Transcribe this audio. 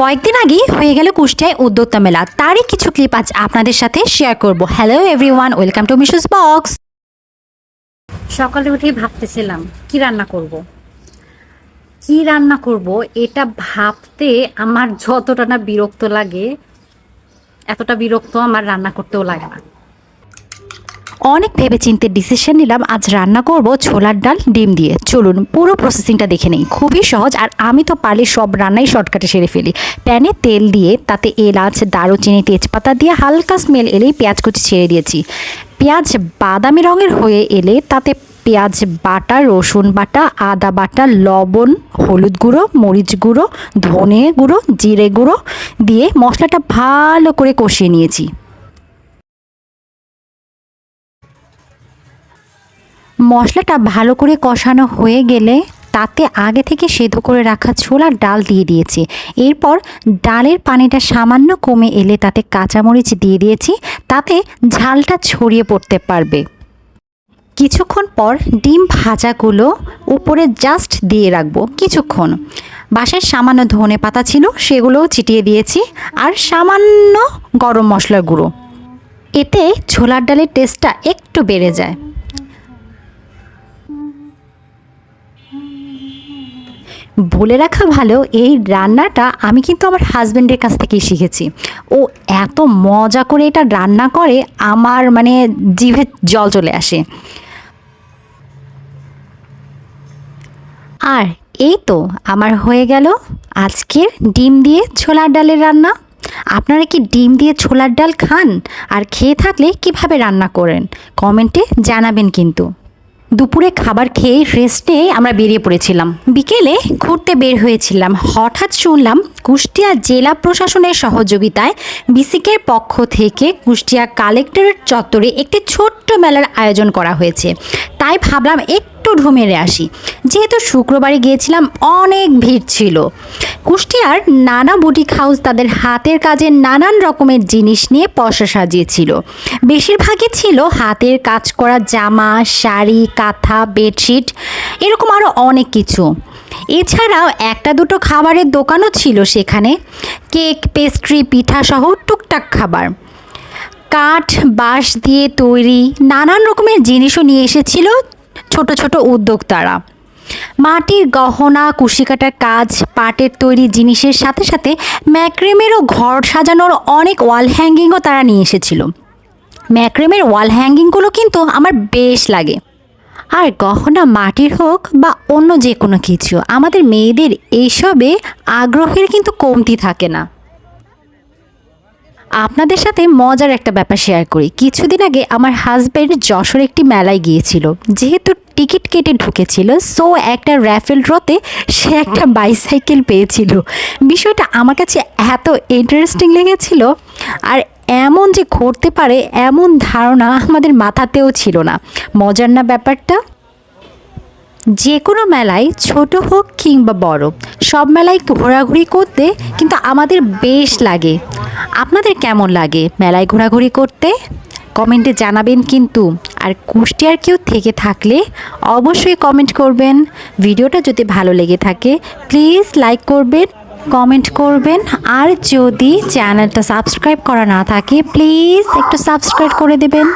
কয়েকদিন আগেই হয়ে গেল কুষ্টিয়ায় উদ্যোক্তা মেলা। তারই কিছু ক্লিপ আজ আপনাদের সাথে শেয়ার করব। Hello everyone welcome to Mishu's box সকালে উঠেই ভাবতেছিলাম, কি রান্না করব। কি রান্না করব? এটা ভাবতে আমার যতটা না বিরক্ত লাগে, এতটা বিরক্ত আমার রান্না করতেও লাগে না। অনেক ভেবে চিন্তে ডিসিশন নিলাম, আজ রান্না করব ছোলার ডাল, ডিম দিয়ে। চলুন, পুরো প্রসেসিংটা দেখে নেই। খুবই সহজ, আর আমি তো পারলে সব রান্নাই শর্টকাটে সেরে ফেলি। প্যানে তেল দিয়ে, তাতে এলাচ, দারুচিনি, তেজপাতা দিয়ে হালকা স্মেল এলেই পেঁয়াজ কুচি ছেড়ে দিয়েছি। পেঁয়াজ বাদামি রঙের হয়ে এলে তাতে পেঁয়াজ বাটা, রসুন বাটা, আদা বাটা, লবণ, হলুদ গুঁড়ো, মরিচ গুঁড়ো, ধনে গুঁড়ো, জিরে গুঁড়ো দিয়ে মশলাটা ভালো করে কষিয়ে নিয়েছি। মশলাটা ভালো করে কষানো হয়ে গেলে তাতে আগে থেকে সেদ্ধ করে রাখা ছোলার ডাল দিয়ে দিয়েছি। এরপর ডালের পানিটা সামান্য কমে এলে তাতে কাঁচামরিচ দিয়ে দিয়েছি। তাতে ঝালটা ছড়িয়ে পড়তে পারবে। কিছুক্ষণ পর ডিম ভাজাগুলো উপরে জাস্ট দিয়ে রাখব কিছুক্ষণ। বাসায় সামান্য ধনে পাতা ছিল, সেগুলোও ছিটিয়ে দিয়েছি। আর সামান্য গরম মশলার গুঁড়ো। এতে ছোলার ডালের টেস্টটা একটু বেড়ে যায়। বলে রাখা ভালো, এই রান্নাটা আমি কিন্তু আমার হাজব্যান্ডের কাছ থেকেই শিখেছি। ও এত মজা করে এটা রান্না করে, আমার মানে জিভে জল চলে আসে। আর এই তো আমার হয়ে গেল আজকের ডিম দিয়ে ছোলার ডালের রান্না। আপনারা কি ডিম দিয়ে ছোলার ডাল খান? আর খেয়ে থাকলে কীভাবে রান্না করেন? কমেন্টে জানাবেন কিন্তু। দুপুরে খাবার খেয়ে রেস্ট নিয়ে আমরা বেরিয়ে পড়েছিলাম। বিকেলে ঘুরতে বের হয়েছিলাম। হঠাৎ শুনলাম কুষ্টিয়া জেলা প্রশাসনের সহযোগিতায় বিসিকের পক্ষ থেকে কুষ্টিয়া কালেক্টরেট চত্বরে একটি ছোট্ট মেলার আয়োজন করা হয়েছে। তাই ভাবলাম একটু ঢুমেরে আসি যেহেতু শুক্রবারে গিয়েছিলাম, অনেক ভিড় ছিল। কুষ্টিয়ার নানা বুটিক হাউস তাদের হাতের কাজের নানান রকমের জিনিস নিয়ে পশা সাজিয়েছিল। বেশিরভাগই ছিল হাতের কাজ করা জামা, শাড়ি, কাঁথা, বেডশিট, এরকম আরও অনেক কিছু। এছাড়াও একটা দুটো খাবারের দোকানও ছিল সেখানে। কেক, পেস্ট্রি, পিঠা সহ টুকটাক খাবার। কাঠ, বাঁশ দিয়ে তৈরি নানান রকমের জিনিসও নিয়ে এসেছিল ছোট ছোট উদ্যোক্তারা। মাটির গহনা, কুশিকাটার কাজ, পাটের তৈরি জিনিসের সাথে সাথে ম্যাক্রেমেরও ঘর সাজানোর অনেক ওয়াল হ্যাঙ্গিংও তারা নিয়ে এসেছিল। ম্যাক্রেমের ওয়াল হ্যাঙ্গিংগুলো কিন্তু আমার বেশ লাগে। আর গহনা মাটির হোক বা অন্য যে কোনো কিছু, আমাদের মেয়েদের এইসবে আগ্রহের কিন্তু কমতি থাকে না। আপনাদের সাথে মজার একটা ব্যাপার শেয়ার করি। কিছুদিন আগে আমার হাজব্যান্ড যশোর একটি মেলায় গিয়েছিল। যেহেতু টিকিট কেটে ঢুকেছিল সো একটা র্যাফেল ড্রতে সে একটা বাইসাইকেল পেয়েছিল। বিষয়টা আমার কাছে এত ইন্টারেস্টিং লেগেছিল, আর এমন যে ঘটতে পারে, এমন ধারণা আমাদের মাথাতেও ছিল না। মজার না ব্যাপারটা? যে কোনো মেলায়, ছোট হোক কিংবা বড়, সব মেলায় ঘোরাঘুরি করতে কিন্তু আমাদের বেশ লাগে। আপনাদের কেমন লাগে মেলায় ঘোরাঘুরি করতে? কমেন্টে জানাবেন কিন্তু। আর কুষ্টিয়ার কেউ থেকে থাকলে অবশ্যই কমেন্ট করবেন। ভিডিওটা যদি ভালো লেগে থাকে, প্লিজ লাইক করবেন, কমেন্ট করবেন। আর যদি চ্যানেলটা সাবস্ক্রাইব করা না থাকে, প্লিজ একটু সাবস্ক্রাইব করে দেবেন।